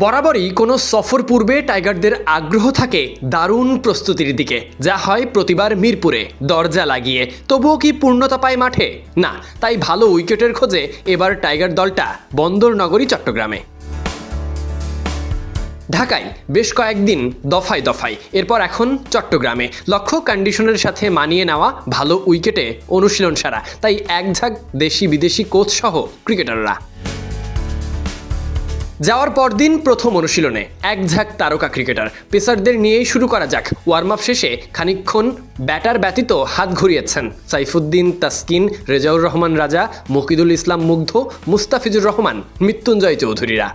বরাবরই কোনো সফর পূর্বে টাইগারদের আগ্রহ থাকে দারুণ প্রস্তুতির দিকে, যা হয় প্রতিবার মিরপুরে, দরজা লাগিয়ে। তবুও কি পূর্ণতা পায় মাঠে? না, তাই ভালো উইকেটের খোঁজে এবার টাইগার দলটা বন্দর নগরী চট্টগ্রামে। ঢাকায় বেশ কয়েকদিন দফায় দফায়, এরপর এখন চট্টগ্রামে। লক্ষ্য কন্ডিশনের সাথে মানিয়ে নেওয়া ভালো উইকেটে অনুশীলন সারা, তাই একঝাঁক দেশি বিদেশি কোচ সহ ক্রিকেটাররা যাওয়ার পরদিন প্রথম অনুশীলনে এক ঝাঁক তারকা ক্রিকেটার। পেসারদের নিয়েই শুরু করা যাক। ওয়ার্ম আপ শেষে খানিক্ষণ ব্যাটার ব্যতীত হাত ঘুরিয়েছেন সাইফুদ্দিন তাসকিন, রেজাউর রহমান রাজা, মকিদুল ইসলাম মুগ্ধ, মুস্তাফিজুর রহমান, মৃত্যুঞ্জয় চৌধুরীরা।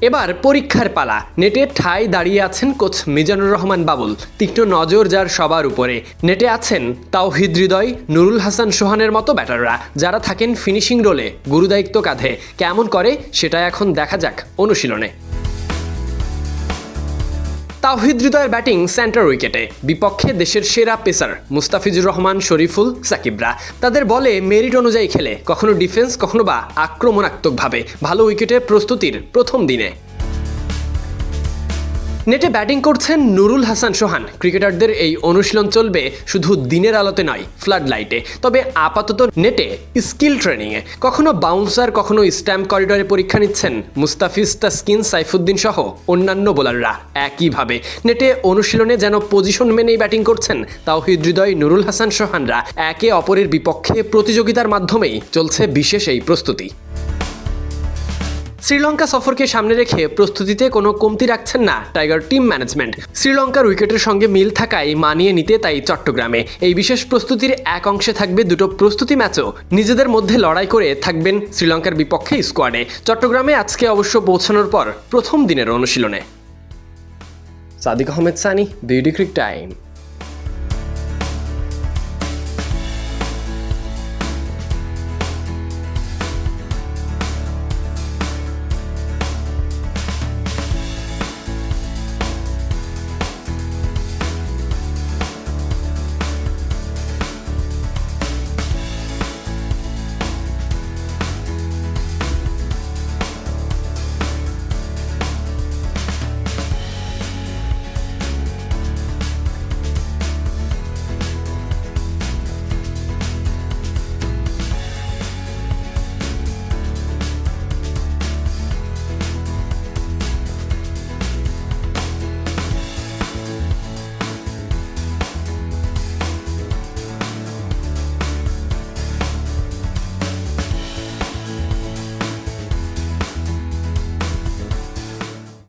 এবার পরীক্ষার পালা। নেটে ঠাই দাঁড়িয়ে আছেন কোচ মিজানুর রহমান বাবুল। তীক্ষ্ণ নজর যার সবার উপরে। নেটে আছেন তাওহিদ হৃদয়, নুরুল হাসান সোহানের মতো ব্যাটাররা, যারা থাকেন ফিনিশিং রোলে। গুরুদায়িত্ব কাঁধে। কেমন করে সেটা এখন দেখা যাক অনুশীলনে। তাওহিদ হৃদয়ের ব্যাটিং সেন্টার উইকেটে। বিপক্ষে দেশের সেরা পেসার মুস্তাফিজুর রহমান, শরীফুল, সাকিবরা। তাদের বলে মেরিট অনুযায়ী খেলে। কখনো ডিফেন্স, কখনো বা আক্রমণাত্মকভাবে। ভালো উইকেটের প্রস্তুতির প্রথম দিনে। নেটে ব্যাটিং করছেন নুরুল হাসান সোহান। ক্রিকেটারদের এই অনুশীলন চলবে শুধু দিনের আলোতে নয় ফ্লাড লাইটে তবে আপাতত নেটে স্কিল ট্রেনিংয়ে। কখনো বাউন্সার, কখনো স্ট্যাম্প করিডরে পরীক্ষা নিচ্ছেন মুস্তাফিজ তাসকিন, সাইফুদ্দিন সহ অন্যান্য বোলাররা। একইভাবে নেটে অনুশীলনে যেন পজিশন মেনেই ব্যাটিং করছেন তাও হৃদয় নুরুল হাসান সোহানরা। একে অপরের বিপক্ষে প্রতিযোগিতার মাধ্যমেই চলছে বিশেষ এই প্রস্তুতি। শ্রীলঙ্কা সফরকে সামনে রেখে প্রস্তুতিতে কোনো কমতি রাখছেন না টাইগার টিম ম্যানেজমেন্ট। শ্রীলঙ্কার উইকেটের সঙ্গে মিল থাকায় মানিয়ে নিতে তাই চট্টগ্রামে। এই বিশেষ প্রস্তুতির এক অংশে থাকবে দুটো প্রস্তুতি ম্যাচও। নিজেদের মধ্যে লড়াই করে থাকবেন শ্রীলঙ্কার বিপক্ষে স্কোয়াডে। চট্টগ্রামে আজকে অবশ্য পৌঁছানোর পর প্রথম দিনের অনুশীলনে। Sadiq Ahmed Sunny BD Crictime.